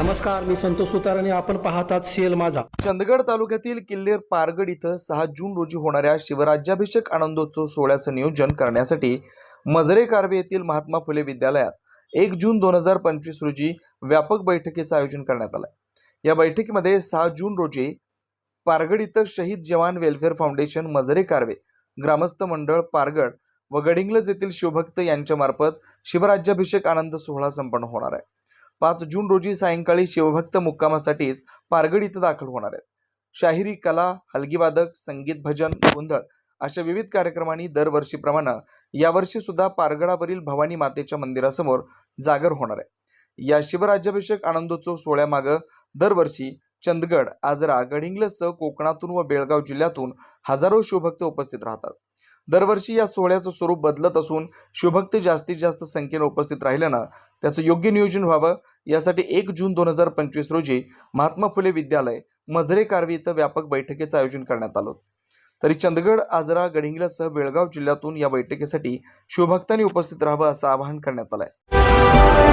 नमस्कार मी संतोष सुतार आणि आपण पाहतात सीएल माझा. चंदगड तालुक्यातील किल्लेर पारगड इथं सहा जून रोजी होणाऱ्या शिवराज्याभिषेक आनंदोत्सव सोहळ्याचं नियोजन करण्यासाठी मजरे कारवे येथील महात्मा फुले विद्यालयात एक जून दोन हजार पंचवीस रोजी व्यापक बैठकीचं आयोजन करण्यात आलं. या बैठकीमध्ये सहा जून रोजी पारगड इथं शहीद जवान वेलफेअर फाउंडेशन मजरे कारवे ग्रामस्थ मंडळ पारगड व गडिंग्लज येथील शिवभक्त यांच्यामार्फत शिवराज्याभिषेक आनंद सोहळा संपन्न होणार आहे. पाच जून रोजी सायंकाळी शिवभक्त मुक्कामासाठीच पारगड इथं दाखल होणार आहेत. शाहिरी कला हलगीवादक संगीत भजन गोंधळ अशा विविध कार्यक्रमांनी दरवर्षीप्रमाणे यावर्षी सुद्धा पारगडावरील भवानी मातेच्या मंदिरासमोर जागर होणार आहे. या शिवराज्याभिषेक आनंदोत्सव सोहळ्यामागं दरवर्षी चंदगड आजरा गडिंग्लजसह कोकणातून व बेळगाव जिल्ह्यातून हजारो शिवभक्त उपस्थित राहतात. दरवर्षी या सोहळ्याचं स्वरूप बदलत असून शिवभक्ती जास्तीत जास्त संख्येनं उपस्थित राहिल्यानं त्याचं योग्य नियोजन व्हावं. यासाठी एक जून दोन हजार पंचवीस रोजी महात्मा फुले विद्यालय मजरे कारवी इथं व्यापक बैठकीचं आयोजन करण्यात आलं. तरी चंदगड आजरा गडिंग्लजसह बेळगाव जिल्ह्यातून या बैठकीसाठी शिवभक्तांनी उपस्थित राहावं असं आवाहन करण्यात आलंय.